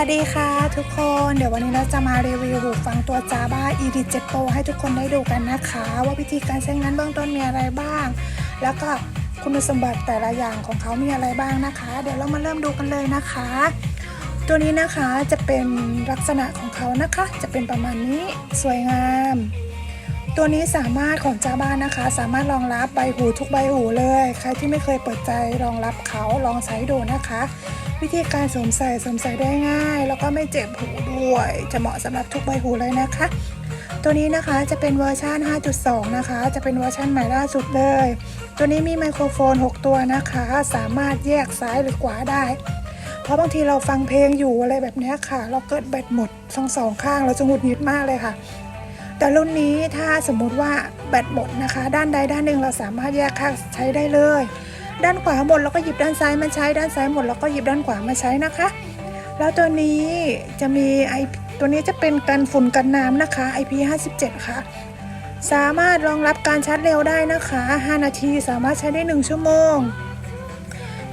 วัสดีค่ะทุกคนเดี๋ยววันนี้เราจะมารีวิวหูฟังตัว Java ED 7 Pro ให้ทุกคนได้ดูกันนะคะ ว่าวิธีการใช้งานเบื้องต้นมีอะไรบ้าง แล้วก็คุณสมบัติแต่ละอย่างของเขามีอะไรบ้างนะคะ เดี๋ยวเรามาเริ่มดูกันเลยนะคะ ตัวนี้นะคะจะเป็นลักษณะของเขานะคะ จะเป็นประมาณนี้สวยงาม ตัวนี้สามารถของ Java นะคะ สามารถรองรับใบหูทุกใบหูเลย ใครที่ไม่เคยเปิดใจรองรับเขาลองใช้ดูนะคะ วิธีการสวมใส่สวมใส่ได้ง่าย แล้วก็ไม่เจ็บหูด้วย จะเหมาะสำหรับทุกใบหูเลยนะคะ ตัวนี้นะคะจะเป็นเวอร์ชัน5.2 นะคะ จะเป็นเวอร์ชันใหม่ล่าสุดเลย ตัวนี้มีไมโครโฟน 6 ตัวนะคะ สามารถแยกซ้ายหรือขวาได้ เพราะบางทีเราฟังเพลงอยู่อะไรแบบนี้ค่ะ เราเกิดแบตหมดทั้งสองข้างเราจะหงุดหงิดมากเลยค่ะแต่รุ่นนี้ถ้าสมมุติว่าแบตหมดนะคะ ด้านใดด้านหนึ่งเราสามารถแยกข้างใช้ได้เลย ด้านขวาหมดเราก็หยิบด้านซ้ายมาใช้ด้านซ้ายหมดเราก็หยิบด้านขวามาใช้นะคะ แล้วตัวนี้จะมีไอตัวนี้จะเป็นกันฝุ่นกันน้ำนะคะ IP57 ค่ะ สามารถรองรับการชาร์จเร็วได้นะคะ 5 นาทีสามารถใช้ได้ 1 ชั่วโมง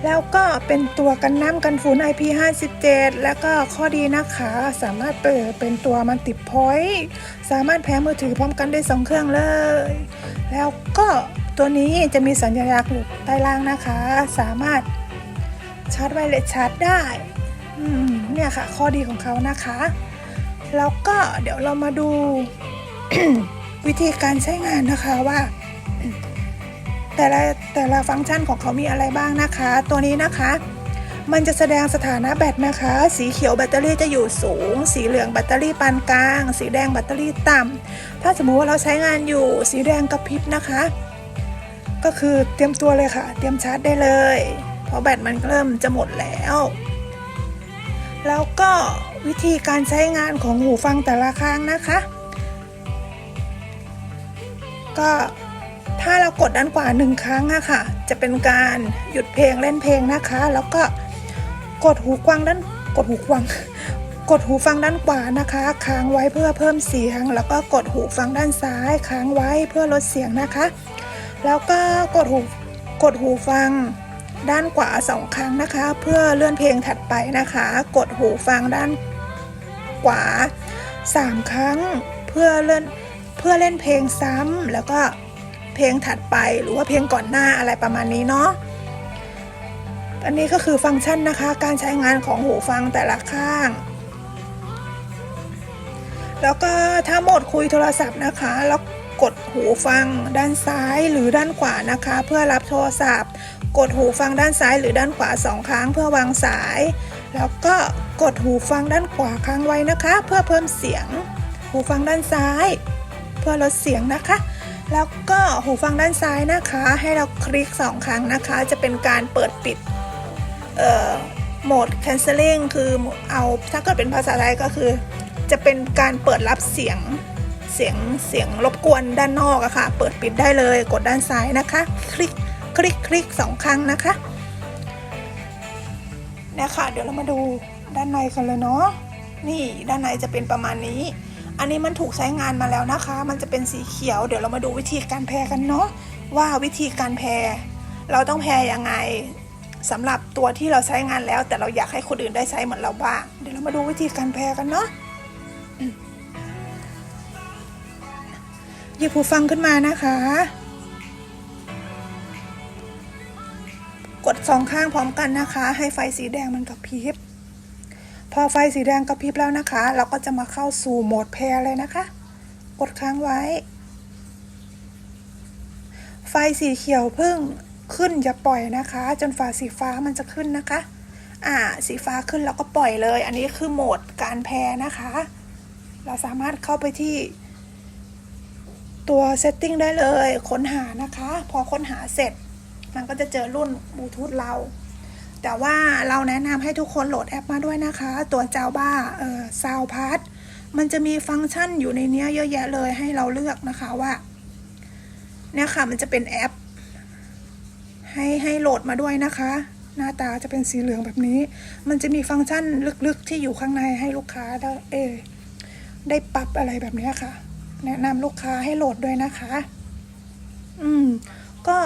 แล้วก็เป็นตัวกันน้ำกันฝุ่น IP57 แล้วก็ข้อดีนะคะ สามารถเปิดเป็นตัวมันติดพอยต์สามารถแพ้มือถือพร้อมกันได้ 2 เครื่องเลย แล้วก็ ตัวนี้จะมีสัญลักษณ์อยู่ใต้ล่างนะคะ สามารถชาร์จไวเลสชาร์จได้เนี่ยค่ะ ข้อดีของเขานะคะ แล้วก็เดี๋ยวเรามาดู วิธีการใช้งานนะคะว่า แต่ละแต่ละฟังก์ชันของเขามีอะไรบ้างนะคะ ตัวนี้นะคะ มันจะแสดงสถานะแบตนะคะ สีเขียวแบตเตอรี่จะอยู่สูง สีเหลืองแบตเตอรี่ปานกลาง สีแดงแบตเตอรี่ต่ำถ้าสมมุติว่าเราใช้งานอยู่สีแดงกระพริบนะคะ ก็คือเตรียมตัวเลยค่ะ เตรียมชาร์จได้เลย เพราะแบตมันเริ่มจะหมดแล้ว แล้วก็วิธีการใช้งานของหูฟังแต่ละครั้งนะคะ ก็ถ้าเรากดด้านขวาหนึ่งครั้งอะค่ะ จะเป็นการหยุดเพลงเล่นเพลงนะคะ แล้วก็กดหูกวางด้านกดหูกวางกดหูฟังด้านขวานะคะ ค้างไว้เพื่อเพิ่มเสียง แล้วก็กดหูฟังด้านซ้าย ค้างไว้เพื่อลดเสียงนะคะ แล้วก็กดหูกดหูฟังด้านขวาสองครั้งนะคะ เพื่อเลื่อนเพลงถัดไปนะคะ กดหูฟังด้านขวาสามครั้งเพื่อเลื่อนเพื่อเล่นเพลงซ้ำแล้วก็เพลงถัดไปหรือว่าเพลงก่อนหน้าอะไรประมาณนี้เนาะอันนี้ก็คือฟังก์ชันนะคะ การใช้งานของหูฟังแต่ละข้าง แล้วก็ถ้าโหมดคุยโทรศัพท์นะคะแล้ว กดหูฟังด้านซ้ายหรือด้านขวานะคะ เพื่อรับโทรศัพท์ กดหูฟังด้านซ้ายหรือด้านขวาสองครั้งเพื่อวางสาย แล้วก็กดหูฟังด้านขวาค้างไว้นะคะ เพื่อเพิ่มเสียง หูฟังด้านซ้าย เพื่อลดเสียงนะคะ แล้วก็หูฟังด้านซ้ายนะคะ ให้เราคลิกสองครั้งนะคะ จะเป็นการเปิดปิดโหมด canceling คือเอาถ้าเกิดเป็นภาษาไทยก็คือ จะเป็นการเปิดรับเสียง เสียงเสียงรบกวนด้านนอกอะค่ะ เปิดปิดได้เลยกดด้านซ้ายนะคะ คลิกคลิกคลิกสองครั้งนะคะเนี่ยค่ะ เดี๋ยวเรามาดูด้านในกันเลยเนาะนี่ด้านในจะเป็นประมาณนี้ อันนี้มันถูกใช้งานมาแล้วนะคะ มันจะเป็นสีเขียว เดี๋ยวเรามาดูวิธีการแพรกันเนาะว่าวิธีการแพรเราต้องแพรยังไงสำหรับตัวที่เราใช้งานแล้ว แต่เราอยากให้คนอื่นได้ใช้เหมือนเราบ้าง เดี๋ยวเรามาดูวิธีการแพรกันเนาะ หยิบหูฟังขึ้นมานะคะ กดสองข้างพร้อมกันนะคะ ให้ไฟสีแดงมันกระพริบ พอไฟสีแดงกระพริบแล้วนะคะ เราก็จะมาเข้าสู่โหมดแพรเลยนะคะ กดค้างไว้ ไฟสีเขียวเพิ่งขึ้นอย่าปล่อยนะคะ จนฝาสีฟ้ามันจะขึ้นนะคะ อ่า สีฟ้าขึ้นแล้วก็ปล่อยเลย อันนี้คือโหมดการแพรนะคะ เราสามารถเข้าไปที่ ตัว setting ได้เลยค้นหานะคะ พอค้นหาเสร็จ มันก็จะเจอรุ่นบลูทูธเรา แต่ว่าเราแนะนำให้ทุกคนโหลดแอปมาด้วยนะคะ ตัว Java เอ่อ Soundpad มันจะมีฟังก์ชันอยู่ในเนี้ยเยอะแยะเลยให้เราเลือกนะคะว่าเนี่ยค่ะมันจะเป็นแอป ให้ให้โหลดมาด้วยนะคะ หน้าตาจะเป็นสีเหลืองแบบนี้ มันจะมีฟังก์ชันลึกๆที่อยู่ข้างในให้ลูกค้าได้เอได้ปรับอะไรแบบนี้ค่ะ แนะนำลูกค้าให้โหลดด้วยนะคะ อืม ก็